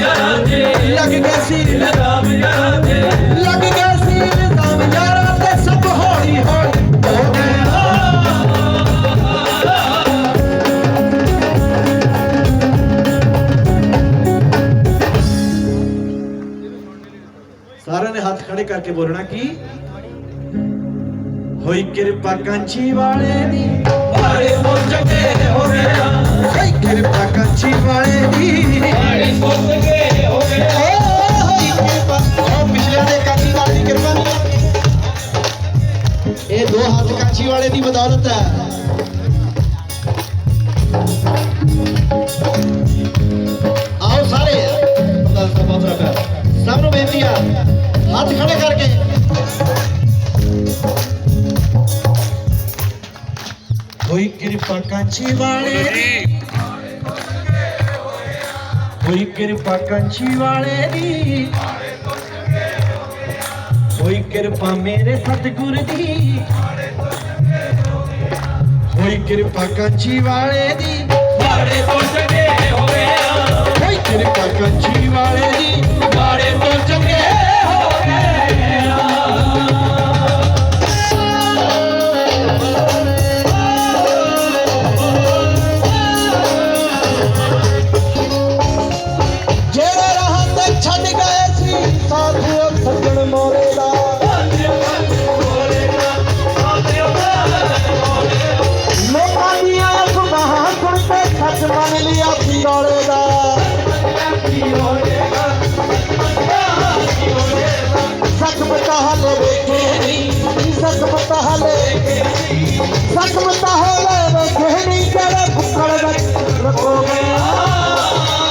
ਯਾਰਾਂ ਦੇ ਲੱਗ ਗਿਆ ਸੀ। ਇਲਜ਼ਾਮ ਯਾਰਾਂ ਦੇ ਲੱਗ ਗਿਆ ਸੀ। ਇਲਜ਼ਾਮ ਯਾਰਾਂ ਤੇ ਸਭ ਹੌਲੀ ਹੌਲੀ। ਹੋ ਗਿਆ ਸਾਰਿਆਂ ਨੇ ਹੱਥ ਖੜੇ ਕਰਕੇ ਬੋਲਣਾ ਕੀ ਹੋਈ ਕਿਰਪਾ ਕੰਚੀ ਵਾਲੇ ਦੀ। ਮਾੜੇ ਤੋਂ ਚੰਗੇ ਹੋ ਗਏ। ਆ ਹੋਈ ਕਿਰਪਾ ਕੰਚੀ ਵਾਲੇ ਦੀ। ਦੋ ਹੱਥ ਕਾਂਚੀ ਵਾਲੇ ਦੀ ਬਦੌਲਤ ਹੈ। ਆਓ ਸਾਰੇ। ਅੱਲਾਹ ਦਾ ਬਹੁਤ ਪਿਆਰ ਸਭ ਨੂੰ ਬੇਨਤੀ ਆ, ਹੱਥ ਖੜੇ ਕਰਕੇ। ਹੋਈ ਕਿਰਪਾ ਕਾਂਚੀ ਵਾਲੇ। ਦੀ ਹੋਈ ਕਿਰਪਾ ਕੰਚੀ ਵਾਲੇ ਦੀ। ਹੋਈ ਕਿਰਪਾ ਮੇਰੇ ਸਤਿਗੁਰ ਦੀ। ਹੋਈ ਕਿਰਪਾ ਕੰਚੀ ਵਾਲੇ ਦੀ। মান লিয়া ফিরে দা सच बता ले बेटी सच बता ले सच बता ले बेटी तेरे फुकड़ में रखो गया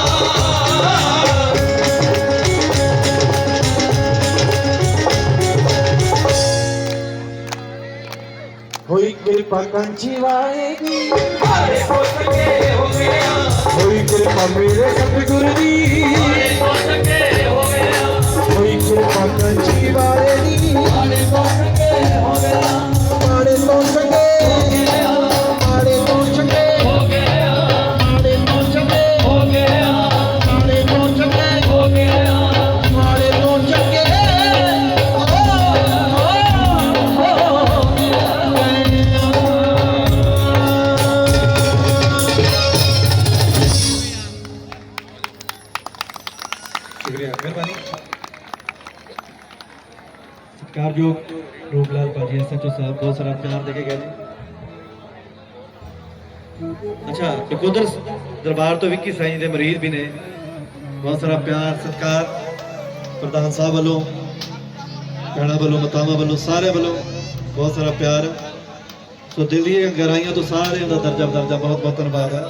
हुई कृपा कंची वाली हरे बोल के हो ਮੇਰੇ ਸਤਿਗੁਰ ਦੀ ਸਤਿਕਾਰਯੋਗ ਰੂਪਲਾਲ ਭਾਜੀ ਐਸਐਚਓ ਸਾਹਿਬ ਬਹੁਤ ਸਾਰਾ ਪਿਆਰ ਦੇ ਕੇ ਗਏ ਜੀ। ਅੱਛਾ ਇੱਕ ਦਰਬਾਰ ਤੋਂ ਵਿੱਕੀ ਸਾਈਂ ਦੇ ਮਰੀਜ਼ ਵੀ ਨੇ। ਬਹੁਤ ਸਾਰਾ ਪਿਆਰ, ਸਤਿਕਾਰ ਪ੍ਰਧਾਨ ਸਾਹਿਬ ਵੱਲੋਂ, ਭੈਣਾਂ ਵੱਲੋਂ, ਮਤਾਵਾਂ ਵੱਲੋਂ, ਸਾਰਿਆਂ ਵੱਲੋਂ ਬਹੁਤ ਸਾਰਾ ਪਿਆਰ। ਸੋ ਦਿਲ ਦੀਆਂ ਗਹਿਰਾਈਆਂ ਤੋਂ ਸਾਰਿਆਂ ਦਾ ਦਰਜਾ ਦਰਜਾ ਬਹੁਤ ਬਹੁਤ ਧੰਨਵਾਦ ਹੈ।